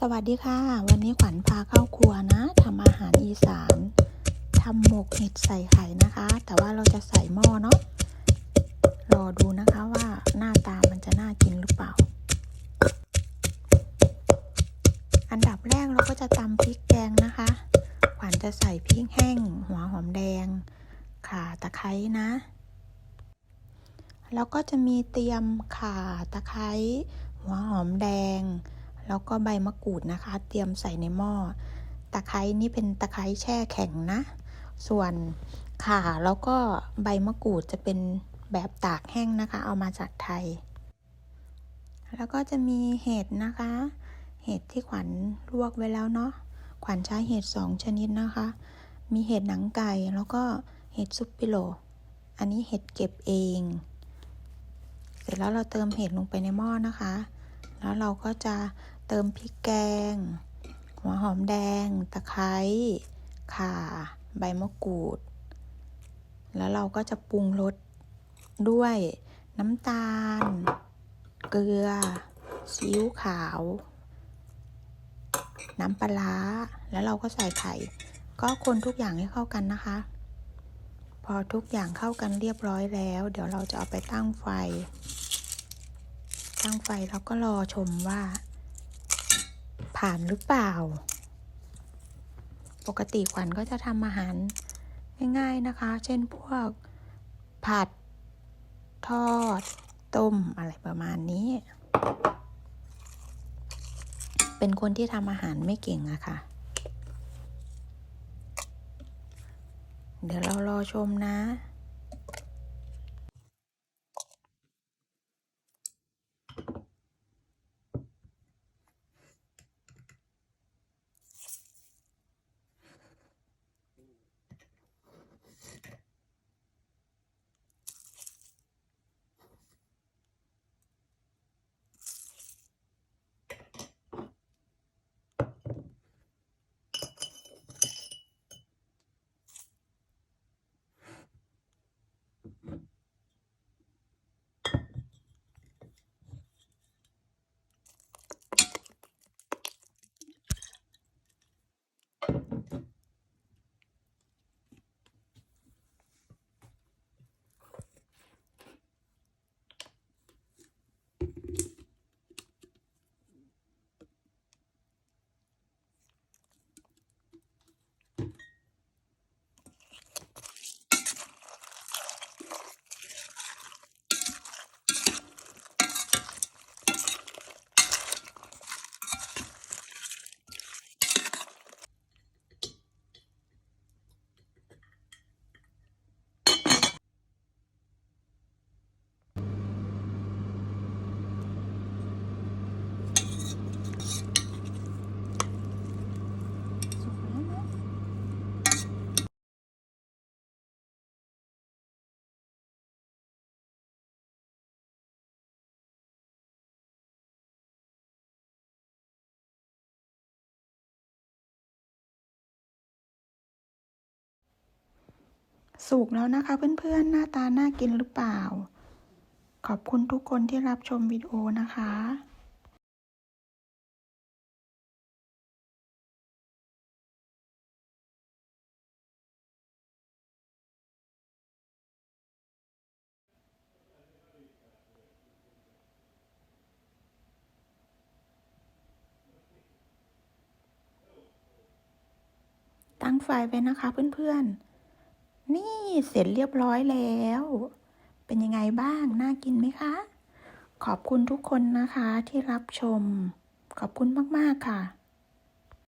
สวัสดีค่ะ วันนี้ขวัญพาเข้าครัวนะทำอาหารอีสานทำหมกเห็ดใส่ไข่นะคะ แต่ว่าเราจะใส่หม้อเนาะรอดูนะคะว่าหน้าตามันจะน่ากินหรือเปล่า อันดับแรกเราก็จะตำพริกแกงนะคะ ขวัญจะใส่พริกแห้ง หัวหอมแดง ข่าตะไคร้นะ แล้วก็จะมีเตรียมข่าตะไคร้หัวหอมแดง แล้วก็ใบมะกรูดนะคะ เตรียมใส่ในหม้อ ตะไคร้นี่เป็นตะไคร้แช่แข็งนะ ส่วนข่าแล้วก็ใบมะกรูดจะเป็นแบบตากแห้งนะคะ เอามาจากไทย แล้วก็จะมีเห็ดนะคะ เห็ดที่ขวัญลวกไว้แล้วเนาะ ขวัญใช้เห็ดสองชนิดนะคะ มีเห็ดหนังไก่แล้วก็เห็ดซุปปิโล อันนี้เห็ดเก็บเอง เสร็จแล้วเราเติมเห็ดลงไปในหม้อนะคะ แล้วเราก็จะ เติมพริกแกง หัวหอมแดง ตะไคร้ข่า ใบมะกรูด แล้วเราก็จะปรุงรสด้วยน้ำตาล เกลือซีอิ๊วขาว น้ำปลาแล้วเราก็ใส่ไข่ ก็คนทุกอย่างให้เข้ากันนะคะ พอทุกอย่างเข้ากันเรียบร้อยแล้ว เดี๋ยวเราจะเอาไปตั้งไฟ ตั้งไฟแล้วก็รอชมว่า ผ่านหรือเปล่า ปกติขวัญก็จะทำอาหารง่ายๆนะคะ เช่นพวกผัด ทอด ต้มอะไรประมาณนี้ เป็นคนที่ทำอาหารไม่เก่งอะค่ะ เดี๋ยวเรารอชมนะ สุกแล้วนะคะเพื่อนๆ หน้าตาน่ากินหรือเปล่า ขอบคุณทุกคนที่รับชมวิดีโอนะคะตั้งไฟไว้นะคะเพื่อนๆ นี่เสร็จเรียบร้อยแล้ว เป็นยังไงบ้าง น่ากินไหมคะ ขอบคุณทุกคนนะคะที่รับชม ขอบคุณมาก ๆ ค่ะ